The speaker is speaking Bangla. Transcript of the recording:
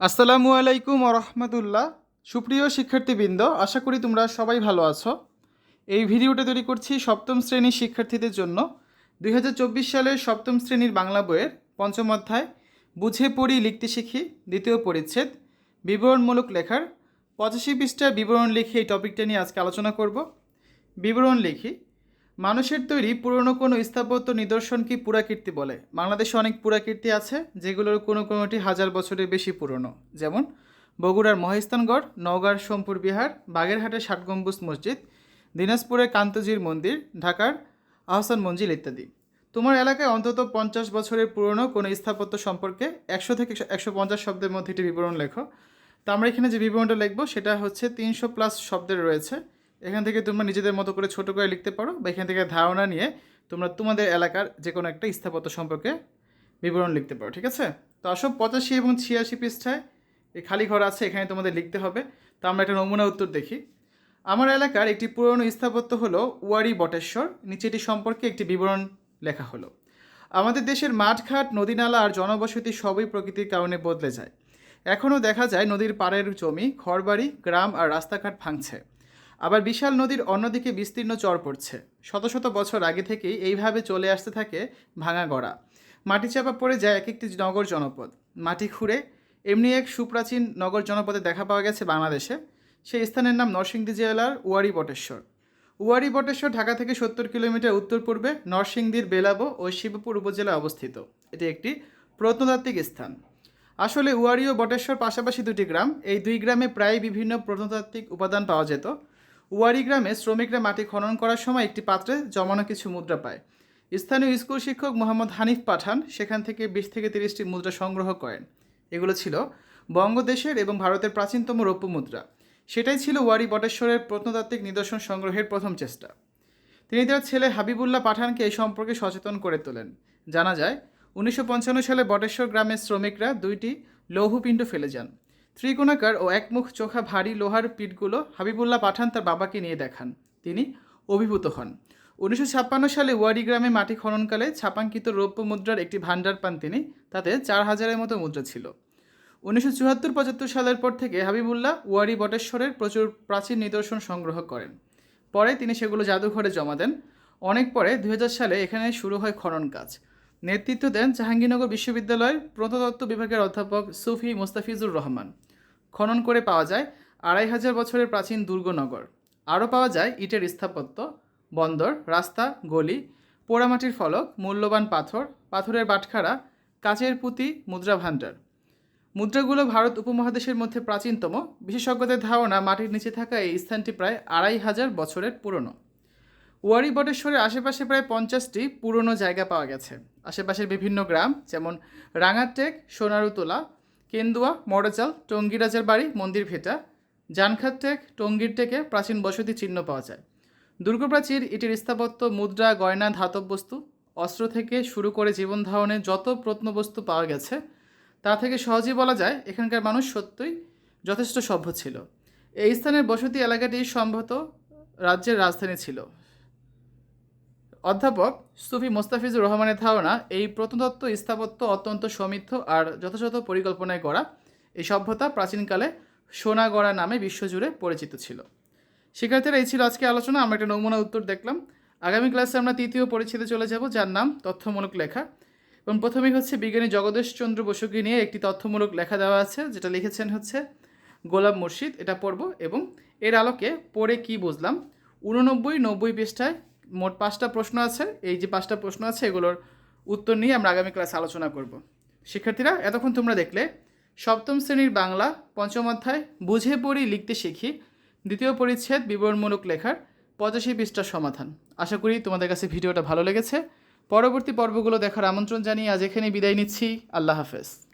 আসসালামু আলাইকুম রহমতুল্লাহ। সুপ্রিয় শিক্ষার্থীবৃন্দ, আশা করি তোমরা সবাই ভালো আছো। এই ভিডিওটা তৈরি করছি সপ্তম শ্রেণির শিক্ষার্থীদের জন্য। দুই হাজার চব্বিশ সালের সপ্তম শ্রেণির বাংলা বইয়ের পঞ্চম অধ্যায়, বুঝে পড়ি, লিখতে শিখি, দ্বিতীয় পরিচ্ছেদ, বিবরণমূলক লেখার পঁচাশি পৃষ্ঠার বিবরণ লিখে এই টপিকটা নিয়ে আজকে আলোচনা করব। বিবরণ লিখি মানুষের তৈরি পুরনো কোনো স্থাপত্য নিদর্শন কি পুরাকীর্তি বলে? বাংলাদেশে অনেক পুরাকীর্তি আছে, যেগুলোর কোনো কোনোটি হাজার বছরের বেশি পুরনো। যেমন বগুড়ার মহেস্তানগড় নওগাঁর সোমপুর বিহার, বাগেরহাটের ষাট গম্বুজ মসজিদ, দিনাজপুরের কান্তজির মন্দির, ঢাকার আহসান মঞ্জিল ইত্যাদি। তোমার এলাকায় অন্তত পঞ্চাশ বছরের পুরনো কোনো স্থাপত্য সম্পর্কে একশো থেকে একশো পঞ্চাশ শব্দের মধ্যে একটি বিবরণ লেখো। তো আমরা এখানে যে বিবরণটা লিখব, সেটা হচ্ছে তিনশো প্লাস শব্দের রয়েছে। এখান থেকে তোমরা নিজেদের মতো করে ছোট করে লিখতে পারো বা এখান থেকে ধারণা নিয়ে তোমরা তোমাদের এলাকার যে কোনো একটা স্থাপত্য সম্পর্কে বিবরণ লিখতে পারো, ঠিক আছে? তো আসো পঁচাশি এবং ছিয়াশি পৃষ্ঠায়, এই খালি ঘর আছে, এখানে তোমাদের লিখতে হবে। তো আমরা একটা নমুনা উত্তর দেখি। আমার এলাকার একটি পুরনো স্থাপত্য হলো ওয়ারি বটেশ্বর। নিচেটি সম্পর্কে একটি বিবরণ লেখা হলো। আমাদের দেশের মাঠঘাট, নদীনালা আর জনবসতি সবই প্রকৃতির কারণে বদলে যায়। এখনও দেখা যায় নদীর পাড়ের জমি, ঘরবাড়ি, গ্রাম আর রাস্তাঘাট ভাঙছে। আবার বিশাল নদীর অন্যদিকে বিস্তীর্ণ চর পড়ছে। শত শত বছর আগে থেকেই এইভাবে চলে আসতে থাকে ভাঙা গড়া। মাটি চাপা পড়ে যায় এক একটি নগর জনপদ। মাটি খুঁড়ে এমনি এক সুপ্রাচীন নগর জনপদে দেখা পাওয়া গেছে বাংলাদেশে। সেই স্থানের নাম নরসিংদী জেলার ওয়ারি বটেশ্বর। ওয়ারি বটেশ্বর ঢাকা থেকে সত্তর কিলোমিটার উত্তর পূর্বে নরসিংদীর বেলাবো ও শিবপুর উপজেলায় অবস্থিত। এটি একটি প্রত্নতাত্ত্বিক স্থান। আসলে ওয়ারি ও বটেশ্বর পাশাপাশি দুটি গ্রাম। এই দুই গ্রামে প্রায় বিভিন্ন প্রত্নতাত্ত্বিক উপাদান পাওয়া যেত। ওয়ারি গ্রামে শ্রমিকরা মাটি খনন করার সময় একটি পাত্রে জমানো কিছু মুদ্রা পায়। স্থানীয় স্কুল শিক্ষক মোহাম্মদ হানিফ পাঠান সেখান থেকে বিশ থেকে তিরিশটি মুদ্রা সংগ্রহ করেন। এগুলো ছিল বঙ্গদেশের এবং ভারতের প্রাচীনতম রৌপ্য মুদ্রা। সেটাই ছিল ওয়ারি বটেশ্বরের প্রত্নতাত্ত্বিক নিদর্শন সংগ্রহের প্রথম চেষ্টা। তিনি তার ছেলে হাবিবুল্লাহ পাঠানকে এই সম্পর্কে সচেতন করে তোলেন। জানা যায়, উনিশশো পঞ্চান্ন সালে বটেশ্বর গ্রামের শ্রমিকরা দুইটি লৌহপিণ্ড ফেলে যান। ত্রিকোণাকার ও একমুখ চোখা ভারী লোহার পিঠগুলো হাবিবুল্লাহ পাঠান তার বাবাকে নিয়ে দেখান। তিনি অভিভূত হন। উনিশশো ছাপ্পান্ন সালে ওয়ারি গ্রামে মাটি খননকালে ছাপাঙ্কিত রৌপ্য মুদ্রার একটি ভাণ্ডার পান তিনি। তাতে চার হাজারের মতো মুদ্রা ছিল। উনিশশো চুয়াত্তর পঁচাত্তর সালের পর থেকে হাবিবুল্লাহ ওয়ারি বটেশ্বরের প্রচুর প্রাচীন নিদর্শন সংগ্রহ করেন। পরে তিনি সেগুলো জাদুঘরে জমা দেন। অনেক পরে দুই হাজার সালে এখানে শুরু হয় খনন কাজ। নেতৃত্ব দেন জাহাঙ্গীরনগর বিশ্ববিদ্যালয়ের প্রত্নতত্ত্ব বিভাগের অধ্যাপক সুফি মোস্তাফিজুর রহমান। খনন করে পাওয়া যায় আড়াই হাজার বছরের প্রাচীন দুর্গনগর। আরও পাওয়া যায় ইটের স্থাপত্য, বন্দর, রাস্তা, গলি, পোড়ামাটির ফলক, মূল্যবান পাথর, পাথরের বাটখারা, কাচের পুঁতি, মুদ্রা ভাণ্ডার। মুদ্রাগুলো ভারত উপমহাদেশের মধ্যে প্রাচীনতম। বিশেষজ্ঞদের ধারণা, মাটির নিচে থাকা এই স্থানটি প্রায় আড়াই হাজার বছরের পুরনো। ওয়ারি বটেশ্বরের আশেপাশে প্রায় পঞ্চাশটি পুরনো জায়গা পাওয়া গেছে। আশেপাশের বিভিন্ন গ্রাম, যেমন রাঙাটেক, সোনারুতলা কেন্দুয়া মরচাল টঙ্গিরাজের বাড়ি, মন্দির ভেটা। জানখাত টেক টঙ্গির টেকে প্রাচীন বসতি চিহ্ন পাওয়া যায়। দুর্গপ্রাচীর এটির স্থাপত্য, মুদ্রা, গয়না, ধাতব বস্তু, অস্ত্র থেকে শুরু করে জীবন ধারণের যত প্রত্নবস্তু পাওয়া গেছে, তা থেকে সহজেই বলা যায় এখানকার মানুষ সত্যই যথেষ্ট সভ্য ছিল। এই স্থানের বসতি এলাকাটি সম্ভবত রাজ্যের রাজধানী ছিল। অধ্যাপক সুফি মোস্তাফিজুর রহমানের ধারণা, এই প্রত্নতত্ত্ব স্থাপত্য অত্যন্ত সমৃদ্ধ আর যথাযথ পরিকল্পনায় করা এই সভ্যতা প্রাচীনকালে সোনাগড়া নামে বিশ্বজুড়ে পরিচিত ছিল। শিক্ষার্থীরা, এই ছিল আজকে আলোচনা। আমরা একটা নমুনা উত্তর দেখলাম। আগামী ক্লাসে আমরা তৃতীয় পরিচ্ছেদে চলে যাব, যার নাম তথ্যমূলক লেখা। এবং প্রথমেই হচ্ছে বিজ্ঞানী জগদীশ চন্দ্র বসুকে নিয়ে একটি তথ্যমূলক লেখা দেওয়া আছে, যেটা লিখেছেন হচ্ছে গোলাম মুর্শিদ। এটা পড়ব এবং এর আলোকে পড়ে কি বুঝলাম? উননব্বই নব্বই পৃষ্ঠায় মোট পাঁচটা প্রশ্ন আছে। এই যে পাঁচটা প্রশ্ন আছে, এগুলোর উত্তর নিয়ে আমরা আগামী ক্লাসে আলোচনা করব। শিক্ষার্থীরা, এতক্ষণ তোমরা দেখলে, সপ্তম শ্রেণির বাংলা, পঞ্চম অধ্যায়, বুঝে পড়ি, লিখতে শিখি, দ্বিতীয় পরিচ্ছেদ, বিবরণমূলক লেখার পঁচাশি পৃষ্ঠার সমাধান। আশা করি তোমাদের কাছে ভিডিওটা ভালো লেগেছে। পরবর্তী পর্বগুলো দেখার আমন্ত্রণ জানিয়ে আজ এখানে বিদায় নিচ্ছি। আল্লাহ হাফেজ।